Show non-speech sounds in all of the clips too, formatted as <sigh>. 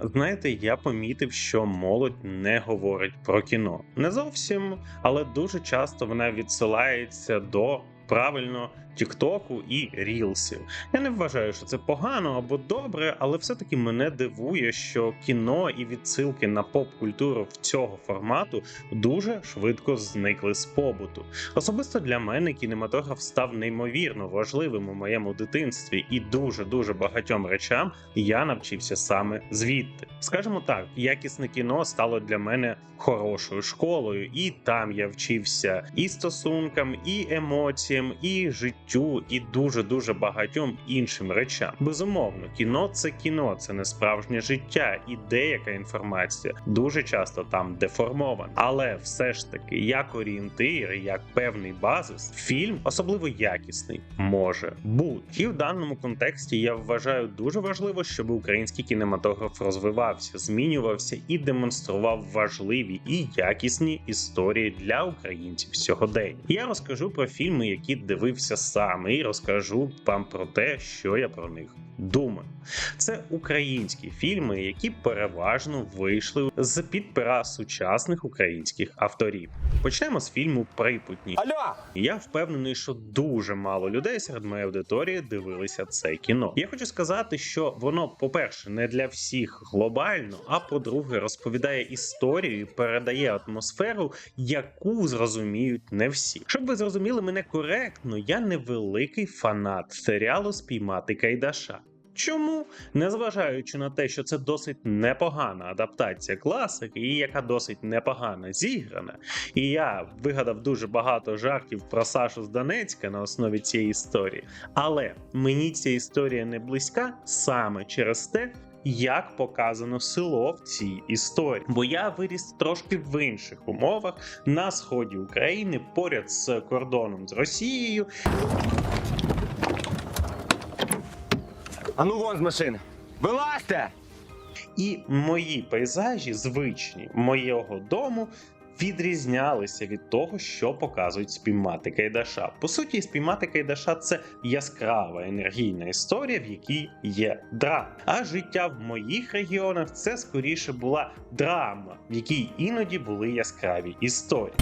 Знаєте, я помітив, що молодь не говорить про кіно. Не зовсім, але дуже часто вона відсилається до правильно Тіктоку і Рілсів. Я не вважаю, що це погано або добре, але все-таки мене дивує, що кіно і відсилки на поп-культуру в цього формату дуже швидко зникли з побуту. Особисто для мене кінематограф став неймовірно важливим у моєму дитинстві, і дуже дуже багатьом речам я навчився саме звідти. Скажімо так, якісне кіно стало для мене хорошою школою, і там я вчився і стосункам, і емоціям, і життю, і дуже дуже багатьом іншим речам. Безумовно, кіно це кіно, це не справжнє життя, і деяка інформація дуже часто там деформована. Але все ж таки, як орієнтир, як певний базис, фільм, особливо якісний, може бути. І в даному контексті я вважаю дуже важливо, щоб український кінематограф розвивався, змінювався і демонстрував важливі і якісні історії для українців сьогодення. Я розкажу про фільми, які дивився сам, і розкажу вам про те, що я про них думаю. Це українські фільми, які переважно вийшли з під пера сучасних українських авторів. Почнемо з фільму Припутні. Алло! Я впевнений, що дуже мало людей серед моєї аудиторії дивилися це кіно. Я хочу сказати, що воно, по-перше, не для всіх глобально, а по-друге, розповідає історію і передає атмосферу, яку зрозуміють не всі. Щоб ви зрозуміли мене коректно, я не великий фанат серіалу Спіймати Кайдаша. Чому, незважаючи на те, що це досить непогана адаптація класики, і яка досить непогано зіграна, і я вигадав дуже багато жартів про Сашу з Донецька на основі цієї історії. Але мені ця історія не близька саме через те. Як показано село в цій історії, бо я виріс трошки в інших умовах на сході України, поряд з кордоном з Росією, А ну вон з машини! Вилазьте! і мої пейзажі звичні моєго дому відрізнялися від того, що показують спіймати Кайдаша. По суті, спіймати Кайдаша це яскрава енергійна історія, в якій є драма. А життя в моїх регіонах це скоріше була драма, в якій іноді були яскраві історії.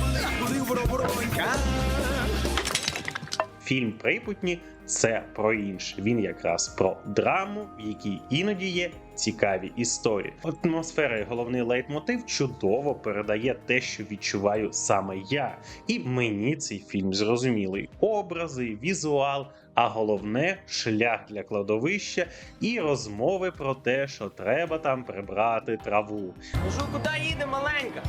Фільм Припутні це про інше. Він якраз про драму, в якій іноді є цікаві історії. Атмосфера і головний лейтмотив чудово передає те, що відчуваю саме я. І мені цей фільм зрозумілий. Образи, візуал, а головне шлях для кладовища і розмови про те, що треба там прибрати траву. Ну куди їде маленька?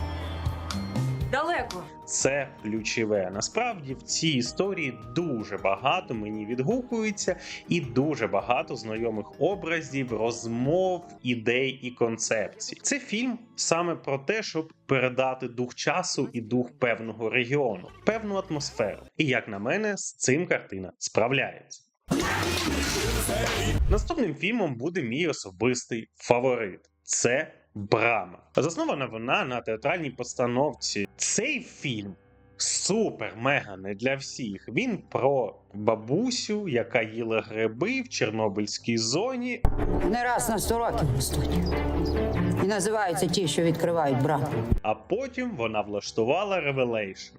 Далеко. Це ключове. Насправді в цій історії дуже багато мені відгукується, і дуже багато знайомих образів, розмов, ідей і концепцій. Це фільм саме про те, щоб передати дух часу і дух певного регіону, певну атмосферу. І як на мене, з цим картина справляється. Наступним фільмом буде мій особистий фаворит. Це Брама. Заснована вона на театральній постановці. Цей фільм супер-мега не для всіх. Він про бабусю, яка їла гриби в Чорнобильській зоні. Не раз на 100 років ростуть. І називаються ті, що відкривають брат. а потім вона влаштувала ревелейшн.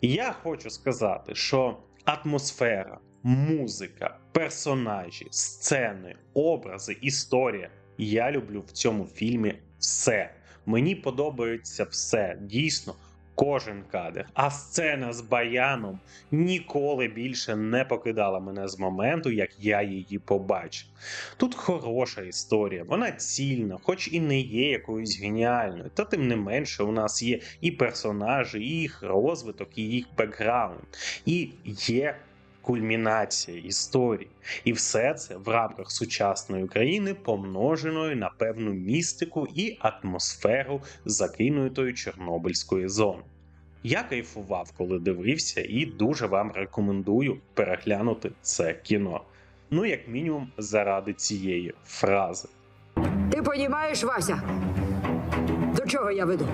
Я хочу сказати, що атмосфера, музика, персонажі, сцени, образи, історія. Я люблю в цьому фільмі все. Мені подобається все. Дійсно, кожен кадр. А сцена з баяном ніколи більше не покидала мене з моменту, як я її побачив. Тут хороша історія, вона цільна, хоч і не є якоюсь геніальною. Та тим не менше, у нас є і персонажі, і їх розвиток, і їх бекграунд, і є кульмінація історії. І все це в рамках сучасної України помноженої на певну містику і атмосферу закинутої Чорнобильської зони. Я кайфував, коли дивився, і дуже вам рекомендую переглянути це кіно. Ну, як мінімум, заради цієї фрази. Ти понімаєш, Вася? До чого я веду?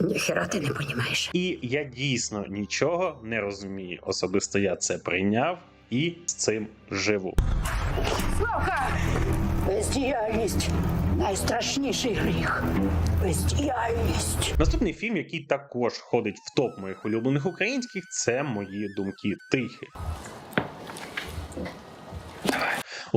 Ніхера ти не понімаєш. І я дійсно нічого не розумію. Особисто я це прийняв і з цим живу. Бездіяльність. бездіяльність найстрашніший гріх. Бездіяльність. Наступний фільм, який також входить в топ моїх улюблених українських, це мої думки тихі.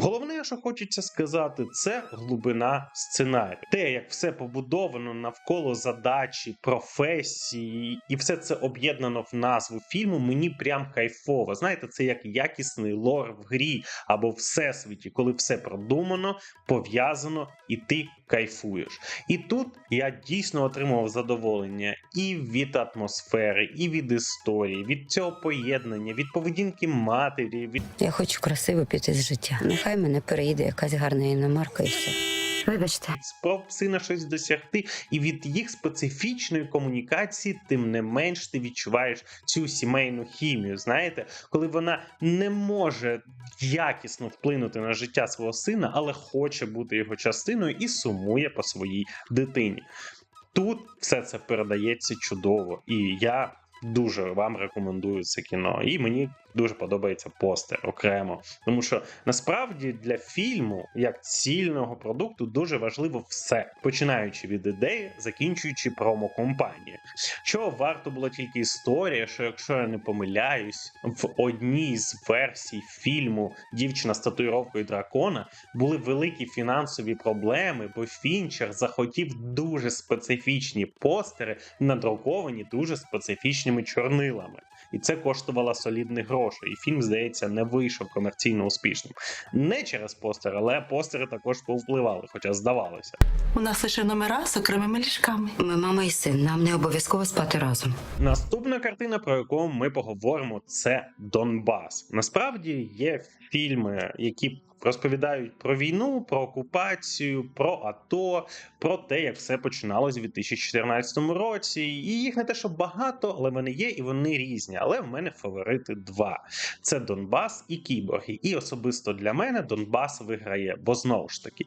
Головне, що хочеться сказати, це глибина сценарію. Те, як все побудовано навколо задачі, професії, і все це об'єднано в назву фільму, мені прям кайфово. Знаєте, це як якісний лор в грі або всесвіті, коли все продумано, пов'язано, і ти кайфуєш. І тут я дійсно отримував задоволення і від атмосфери, і від історії, від цього поєднання, від поведінки матері, від Я хочу красиво піти з життя. Нехай мене переїде якась гарна іномарка і все. Вибачте. спроб сина щось досягти, і від їх специфічної комунікації, тим не менш ти відчуваєш цю сімейну хімію. Знаєте, коли вона не може якісно вплинути на життя свого сина, але хоче бути його частиною і сумує по своїй дитині. Тут все це передається чудово, і я дуже вам рекомендую це кіно. І мені дуже подобається постер окремо, тому що насправді для фільму, як цільного продукту, дуже важливо все, починаючи від ідеї, закінчуючи промо-компанії. Що варто було тільки історія, що якщо я не помиляюсь, в одній з версій фільму Дівчина з татуїровкою дракона були великі фінансові проблеми, бо Фінчер захотів дуже специфічні постери, надруковані дуже специфічними чорнилами. І це коштувало солідних грошей. І фільм, здається, не вийшов комерційно успішним. Не через постер, але постери також повпливали, хоча здавалося. У нас лише номера з окремими ліжками. Ми мама і син, нам не обов'язково спати разом. Наступна картина, про яку ми поговоримо, це Донбас. Насправді є фільми, які розповідають про війну, про окупацію, про АТО, про те, як все починалось у 2014 році. І їх не те, що багато, але вони є і вони різні. Але в мене фаворити два: це Донбас і Кіборги. І особисто для мене Донбас виграє, бо знову ж таки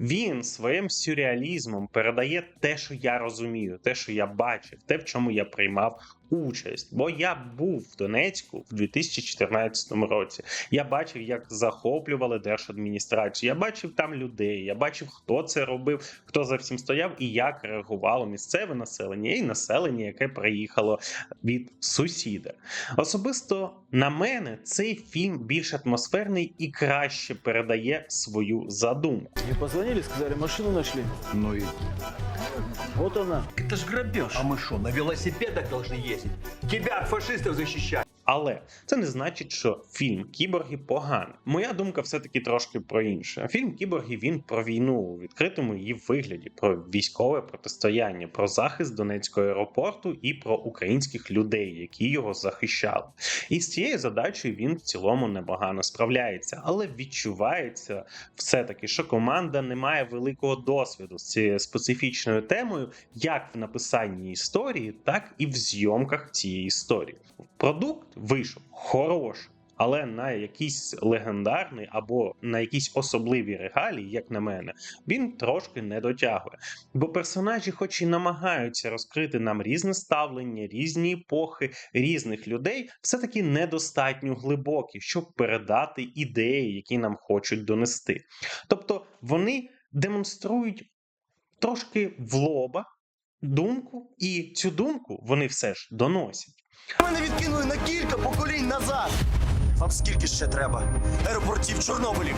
він своїм сюрреалізмом передає те, що я розумію, те, що я бачив, те, в чому я приймав участь. Бо я був в Донецьку в 2014 році. Я бачив, як захоплювали держадміністрацію. Я бачив там людей. Я бачив, хто це робив, хто за всім стояв і як реагувало місцеве населення і населення, яке приїхало від сусіда. Особисто на мене цей фільм більш атмосферний і краще передає свою задумку. Мне позвонили, сказали, машину нашли. Ну и Вот она. Это ж грабеж. а мы что, на велосипедах должны ездить? Тебя от фашистов защищать. Але це не значить, що фільм Кіборги поганий. Моя думка все-таки трошки про інше. Фільм Кіборги він про війну у відкритому її вигляді, про військове протистояння, про захист Донецького аеропорту і про українських людей, які його захищали. І з цією задачею він в цілому непогано справляється, але відчувається все-таки, що команда не має великого досвіду з цією специфічною темою, як в написанні історії, так і в зйомках цієї історії. Продукт вийшов хороший. Але на якийсь легендарний або на якісь особливі регалії, як на мене, він трошки не дотягує. Бо персонажі, хоч і намагаються розкрити нам різне ставлення, різні епохи, різних людей, все-таки недостатньо глибокі, щоб передати ідеї, які нам хочуть донести. Тобто вони демонструють трошки в лоба думку, і цю думку вони все ж доносять. Мене відкинули на кілька поколінь назад. Вам скільки ще треба? Аеропортів, Чорнобилів.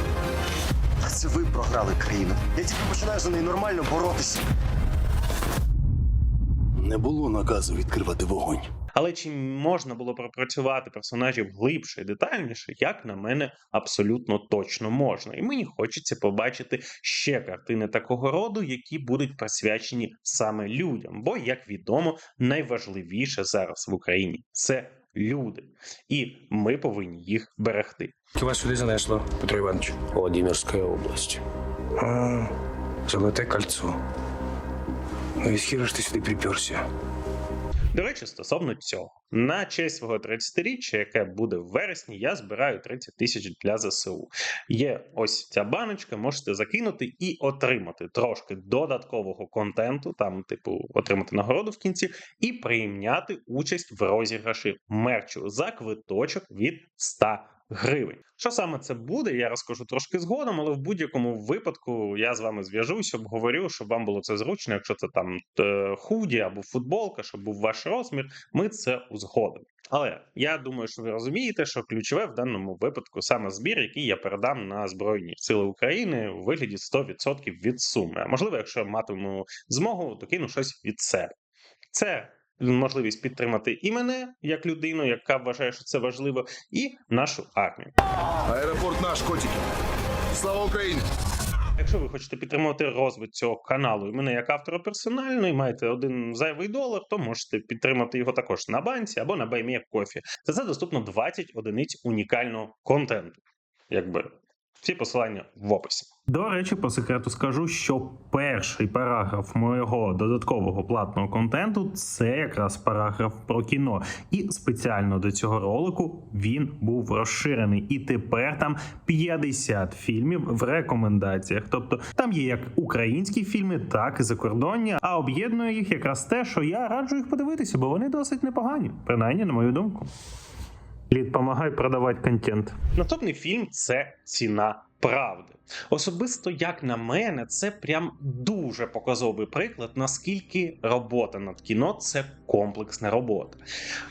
А це ви програли країну. Я тільки починаю за неї нормально боротися. Не було наказу відкривати вогонь. Але чи можна було пропрацювати персонажів глибше і детальніше, як на мене, абсолютно точно можна. І мені хочеться побачити ще картини такого роду, які будуть присвячені саме людям. Бо, як відомо, найважливіше зараз в Україні це люди, і ми повинні їх берегти. Вас сюди занесло, Петро Іванович? Владимирская область. А, Золоте кольцо. Ну і схіра ж ти сюди приперся. До речі, стосовно цього, на честь свого 30-річчя, яке буде в вересні, я збираю 30 тисяч для ЗСУ. Є ось ця баночка, можете закинути і отримати трошки додаткового контенту, там, типу, отримати нагороду в кінці, і прийняти участь в розіграші мерчу за квиточок від 100 гривень. Що саме це буде, я розкажу трошки згодом, але в будь-якому випадку я з вами зв'яжусь, обговорю, щоб вам було це зручно. Якщо це там е, худі або футболка, щоб був ваш розмір, ми це узгодимо. Але я думаю, що ви розумієте, що ключове в даному випадку саме збір, який я передам на Збройні Сили України у вигляді 100% від суми. А можливо, якщо я матиму змогу, то кину щось від себе. Це можливість підтримати і мене як людину, яка вважає, що це важливо, і нашу армію. Аеропорт наш, котики. Слава Україні! Якщо ви хочете підтримувати розвиток цього каналу і мене як автора персонально, і маєте один зайвий долар, то можете підтримати його також на банці або на Баймія Кофі. За це доступно 20 одиниць унікального контенту. Якби всі посилання в описі. До речі, по секрету скажу, що перший параграф моєго додаткового платного контенту це якраз параграф про кіно. І спеціально до цього ролику він був розширений. І тепер там 50 фільмів в рекомендаціях. Тобто там є як українські фільми, так і закордонні. А об'єднує їх якраз те, що я раджу їх подивитися, бо вони досить непогані, принаймні на мою думку. Лід, помагай продавати контент. Наступний фільм це ціна правди. Особисто, як на мене, це прям дуже показовий приклад, наскільки робота над кіно це комплексна робота.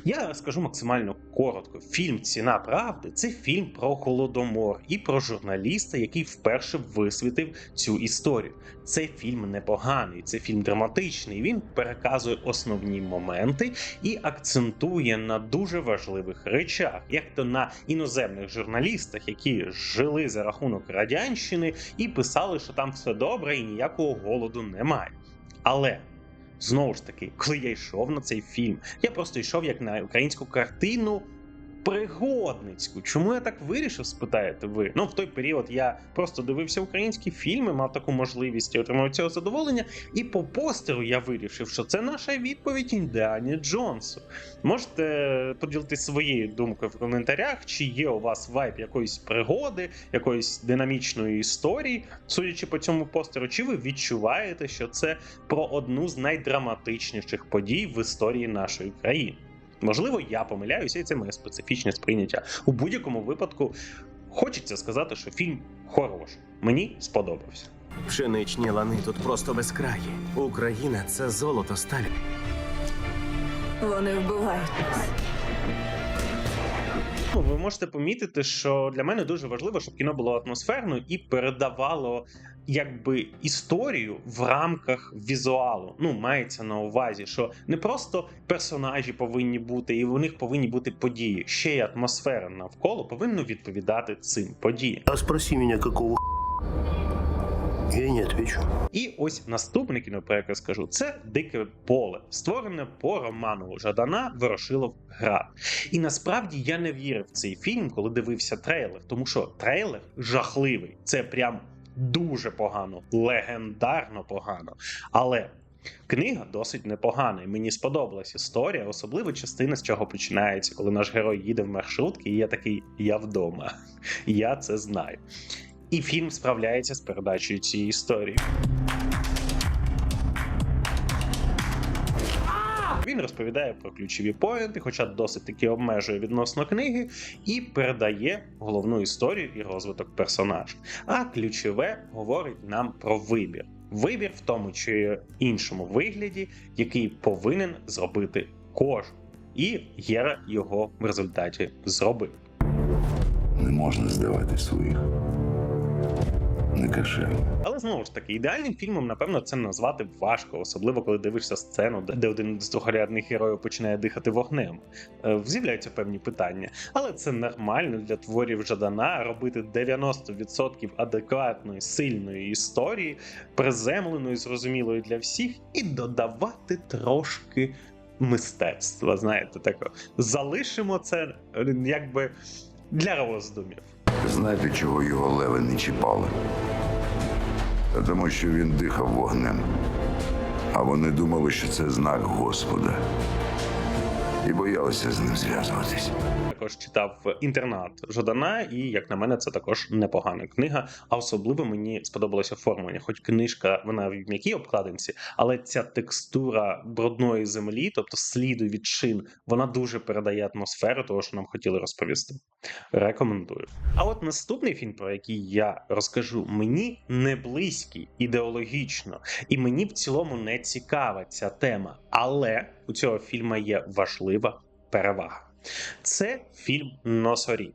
Я скажу максимально коротко: фільм Ціна правди це фільм про голодомор і про журналіста, який вперше висвітив цю історію. Це фільм непоганий, це фільм драматичний. Він переказує основні моменти і акцентує на дуже важливих речах, як то на іноземних журналістах, які жили за рахунок радянщини і писали, що там все добре і ніякого голоду немає. Але знову ж таки, коли я йшов на цей фільм, я просто йшов як на українську картину. Пригодницьку. Чому я так вирішив, спитаєте ви? Ну, в той період я просто дивився українські фільми, мав таку можливість і отримав цього задоволення. І по постеру я вирішив, що це наша відповідь Індіані Джонсу. Можете поділитися своєю думкою в коментарях, чи є у вас вайб якоїсь пригоди, якоїсь динамічної історії, судячи по цьому постеру, чи ви відчуваєте, що це про одну з найдраматичніших подій в історії нашої країни? Можливо, я помиляюся, і це моє специфічне сприйняття. У будь-якому випадку хочеться сказати, що фільм хороший. Мені сподобався. Пшеничні лани тут просто безкраї. Україна це золото сталь. Вони вбивають нас. Ну, ви можете помітити, що для мене дуже важливо, щоб кіно було атмосферно і передавало якби історію в рамках візуалу. Ну, мається на увазі, що не просто персонажі повинні бути, і у них повинні бути події. Ще й атмосфера навколо повинна відповідати цим подіям. А спроси мене, какого Я не отвечу. І ось наступне кіно, про яке скажу, це Дике поле, створене по роману Жадана Ворошилов Град. І насправді я не вірив в цей фільм, коли дивився трейлер, тому що трейлер жахливий. Це прям дуже погано, легендарно погано. Але. Книга досить непогана, і мені сподобалась історія, особливо частина, з чого починається, коли наш герой їде в маршрутки, і я такий я вдома. <laughs> Я це знаю. І фільм справляється з передачею цієї історії. Він розповідає про ключові поінти, хоча досить таки обмежує відносно книги, і передає головну історію і розвиток персонажа. А ключове говорить нам про вибір. Вибір в тому чи іншому вигляді, який повинен зробити кожен. І Єра його в результаті зробив. Не можна здавати своїх. Не кошерно. Але знову ж таки, ідеальним фільмом, напевно, це назвати важко, особливо коли дивишся сцену, де- один з другорядних героїв починає дихати вогнем. Е, З'являються певні питання. Але це нормально для творів Жадана робити 90% адекватної, сильної історії, приземленої, зрозумілої для всіх, і додавати трошки мистецтва. Знаєте, тако. Залишимо це е, якби для роздумів. Знаєте, чого його леви не чіпали? Та Тому що він дихав вогнем. А вони думали, що це знак Господа. І боялися з ним зв'язуватись. Також читав інтернат Жадана, і як на мене, це також непогана книга. А особливо мені сподобалося оформлення. Хоч книжка вона в м'якій обкладинці, але ця текстура брудної землі, тобто сліду від шин, вона дуже передає атмосферу того, що нам хотіли розповісти. Рекомендую. А от наступний фільм, про який я розкажу, мені не близький ідеологічно, і мені в цілому не цікава ця тема. Але у цього фільму є важлива перевага. Це фільм Носоріг.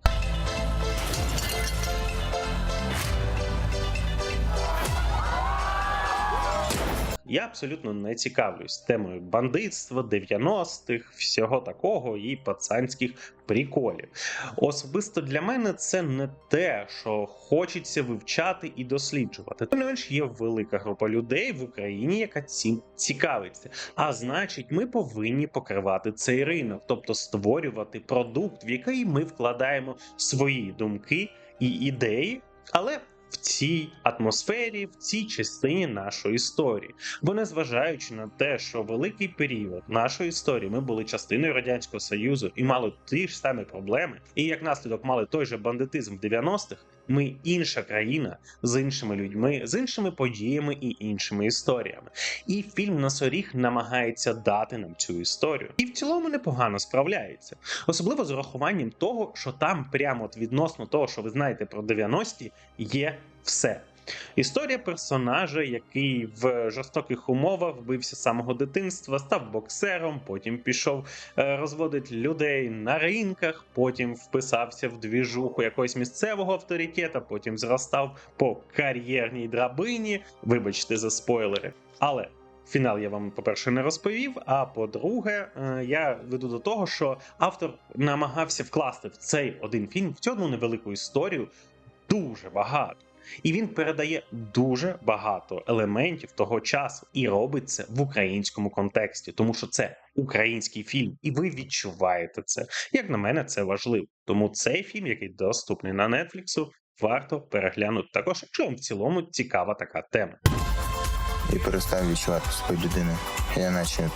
Я абсолютно не цікавлюсь темою бандитства, 90-х, всього такого і пацанських приколів. Особисто для мене це не те, що хочеться вивчати і досліджувати. Тим не менш, є велика група людей в Україні, яка цим цікавиться. А значить, ми повинні покривати цей ринок, тобто створювати продукт, в який ми вкладаємо свої думки і ідеї, але в цій атмосфері, в цій частині нашої історії. Бо незважаючи на те, що великий період нашої історії ми були частиною радянського союзу і мали ті ж самі проблеми, і як наслідок мали той же бандитизм в 90-х, ми інша країна з іншими людьми, з іншими подіями і іншими історіями. І фільм Насоріг намагається дати нам цю історію, і в цілому непогано справляється, особливо з урахуванням того, що там прямо от відносно того, що ви знаєте про 90-ті, є все. Історія персонажа, який в жорстоких умовах вбився з самого дитинства, став боксером, потім пішов е, розводить людей на ринках, потім вписався в двіжуху якогось місцевого авторитета, потім зростав по кар'єрній драбині. Вибачте за спойлери. Але фінал я вам, по-перше, не розповів. А по-друге, е, я веду до того, що автор намагався вкласти в цей один фільм, в цю одну невелику історію, дуже багато. І він передає дуже багато елементів того часу і робить це в українському контексті, тому що це український фільм, і ви відчуваєте це. Як на мене, це важливо. Тому цей фільм, який доступний на Нетфліксу, варто переглянути. Також якщо вам в цілому цікава така тема. і перестав відчувати свою людину. Я наче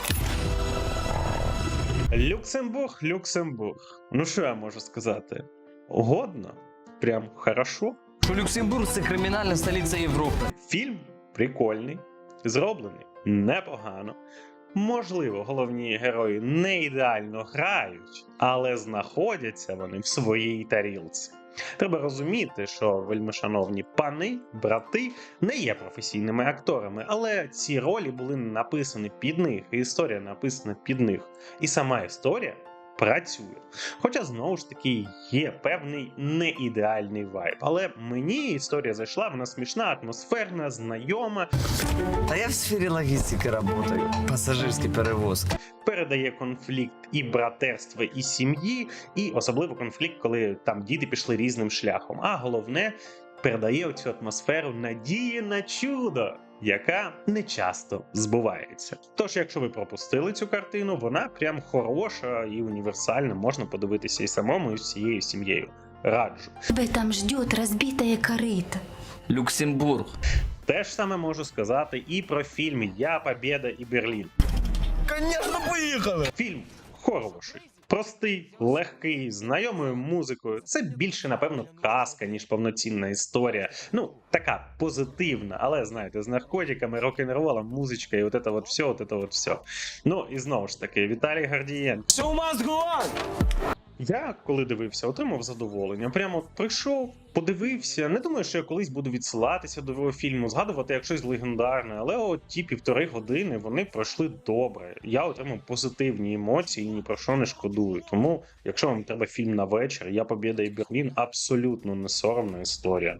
Люксембург, Люксембург. Ну що я можу сказати? Годно, прям хорошо. Що Люксембург це кримінальна столиця Європи. Фільм прикольний, зроблений непогано. Можливо, головні герої не ідеально грають, але знаходяться вони в своїй тарілці. Треба розуміти, що вельмишановні пани, брати не є професійними акторами, але ці ролі були написані під них, і історія написана під них. І сама історія працює. Хоча знову ж таки є певний неідеальний вайб. Але мені історія зайшла, вона смішна, атмосферна, знайома, Та я в сфері логістики працюю. Пасажирські перевозки. передає конфлікт і братерства, і сім'ї, і особливо конфлікт, коли там діти пішли різним шляхом. А головне, передає оцю атмосферу надії на чудо, яка не часто збувається. Тож, якщо ви пропустили цю картину, вона прям хороша і універсальна, можна подивитися і самому, і всією сім'єю. Раджу. Тебе там ждет розбитая корыто. Люксембург. Те ж саме можу сказати і про фільм Я Побєда і Берлін. Звісно, поїхали! Фільм хороший, простий, легкий, знайомою музикою. Це більше, напевно, казка, ніж повноцінна історія. Ну, така позитивна, але знаєте, з наркотиками, рок-н-ролом, музичка і от це от все, от це от все. Ну і знову ж таки, Віталій Гардієн. Show must! Я коли дивився, отримав задоволення. Прямо прийшов, подивився. Не думаю, що я колись буду відсилатися до його фільму, згадувати як щось легендарне, але от ті півтори години вони пройшли добре. Я отримав позитивні емоції і ні про що не шкодую. Тому, якщо вам треба фільм на вечір, я Побєда і Берлін абсолютно не соромна історія.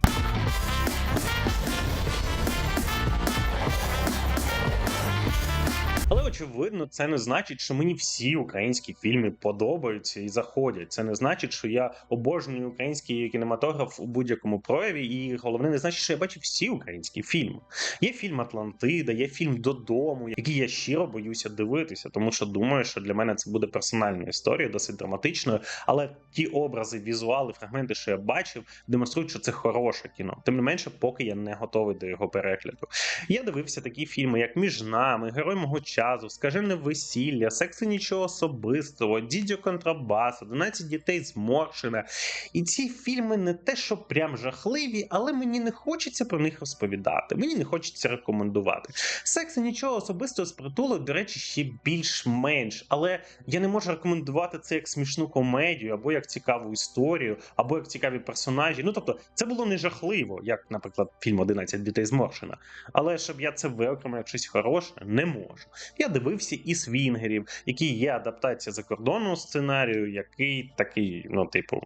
Очевидно, це не значить, що мені всі українські фільми подобаються і заходять. Це не значить, що я обожнюю український кінематограф у будь-якому прояві, і головне не значить, що я бачу всі українські фільми. Є фільм Атлантида, є фільм Додому, який я щиро боюся дивитися, тому що думаю, що для мене це буде персональна історія, досить драматичною. Але ті образи, візуали, фрагменти, що я бачив, демонструють, що це хороше кіно. Тим не менше, поки я не готовий до його перегляду. Я дивився такі фільми, як між нами, Герой мого часу разу, скажене весілля, секс і нічого особистого, дідьо контрабас, 11 дітей зморшена. І ці фільми не те, що прям жахливі, але мені не хочеться про них розповідати. Мені не хочеться рекомендувати. Секс і нічого особистого з притулу, до речі, ще більш-менш, але я не можу рекомендувати це як смішну комедію, або як цікаву історію, або як цікаві персонажі. Ну тобто, це було не жахливо, як, наприклад, фільм «11 дітей зморшена. Але щоб я це виокремив щось хороше, не можу. Я дивився і свінгерів, які є адаптація закордонного сценарію, який такий, ну, типу,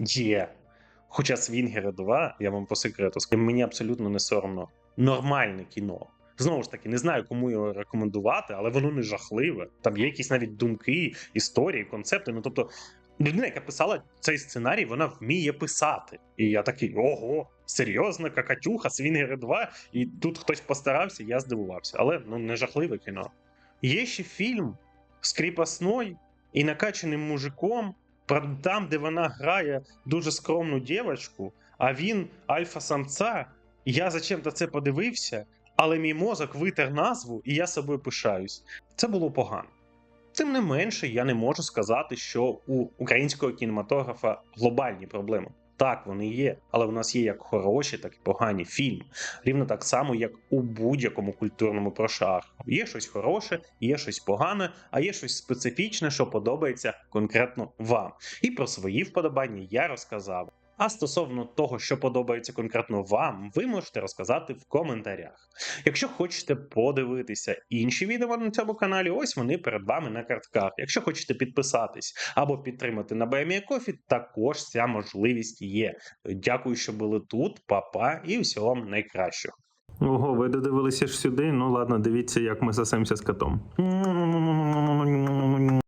є. Хоча Свінгери 2, я вам по секрету скажу, мені абсолютно не соромно. Нормальне кіно. Знову ж таки, не знаю, кому його рекомендувати, але воно не жахливе. Там є якісь навіть думки, історії, концепти. Ну тобто, людина, яка писала цей сценарій, вона вміє писати. І я такий: ого, серйозно, какатюха, Свінгери 2, і тут хтось постарався, я здивувався. Але ну не жахливе кіно. Є ще фільм з кріпосной і накачаним мужиком, там, де вона грає дуже скромну дівчинку, а він альфа-самця. Я зачем-то це подивився, але мій мозок витер назву, і я собою пишаюсь. Це було погано. Тим не менше, я не можу сказати, що у українського кінематографа глобальні проблеми. Так, вони є, але в нас є як хороші, так і погані фільми. Рівно так само, як у будь-якому культурному прошарку. Є щось хороше, є щось погане, а є щось специфічне, що подобається конкретно вам. І про свої вподобання я розказав. А стосовно того, що подобається конкретно вам, ви можете розказати в коментарях. Якщо хочете подивитися інші відео на цьому каналі, ось вони перед вами на картках. Якщо хочете підписатись або підтримати на BuyMeACoffee, також ця можливість є. Дякую, що були тут, папа, і всього вам найкращого. Ого, ви додивилися ж сюди. Ну ладно, дивіться, як ми сосемся з котом.